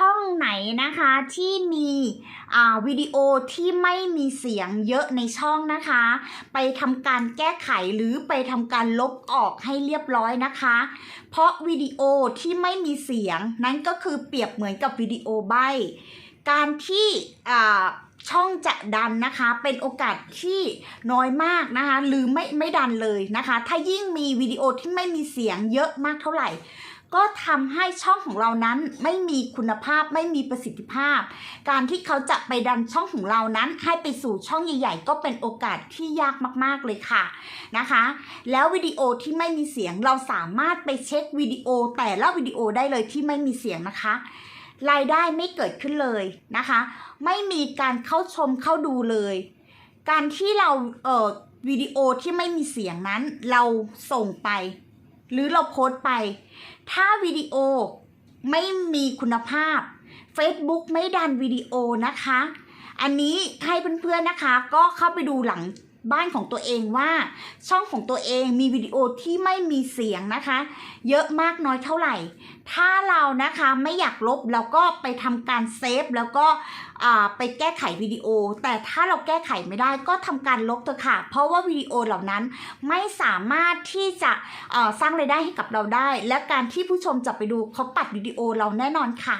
ช่องไหนนะคะที่มีวิดีโอที่ไม่มีเสียงเยอะในช่องนะคะ ไปทำการแก้ไขหรือไปทำการลบออกให้เรียบร้อยนะคะ เพราะวิดีโอที่ไม่มีเสียงนั้นก็คือเปรียบเหมือนกับวิดีโอใบการที่ช่องจะดันนะคะ เป็นโอกาสที่น้อยมากนะคะ หรือไม่ไม่ดันเลยนะคะ ถ้ายิ่งมีวิดีโอที่ไม่มีเสียงเยอะมากเท่าไหร่ ก็ทำให้ช่องของเรานั้นไม่มีคุณภาพไม่มีประสิทธิภาพ การที่เขาจะไปดันช่องของเรานั้น ให้ไปสู่ช่องใหญ่ ๆ ก็เป็นโอกาสที่ยากมากๆเลยค่ะนะคะ แล้ววิดีโอที่ไม่มีเสียงเราสามารถไปเช็ควิดีโอแต่ละวิดีโอได้เลยที่ไม่มีเสียงนะคะรายได้ไม่เกิดขึ้นเลยนะคะ ไม่มีการเข้าชมเข้าดูเลย การที่เราเอ่อวิดีโอที่ไม่มีเสียงนั้นเราส่งไป หรือเราโพสต์ไป ถ้าวิดีโอไม่มีคุณภาพ Facebook ไม่ดันวิดีโอนะคะ อันนี้ให้เพื่อนๆนะคะ ก็เข้าไปดูหลัง บ้านของตัวเองว่า ช่องของตัวเองมีวิดีโอที่ไม่มีเสียงนะคะ เยอะมากน้อยเท่าไหร่ ถ้าเรานะคะไม่อยากลบเราก็ไปทำการเซฟแล้วก็ไปแก้ไขวิดีโอ แต่ถ้าเราแก้ไขไม่ได้ก็ทำการลบเถอะค่ะ เพราะว่าวิดีโอเหล่านั้นไม่สามารถที่จะสร้างรายได้ให้กับเราได้ และการที่ผู้ชมจะไปดูเขาปัดวิดีโอเราแน่นอนค่ะ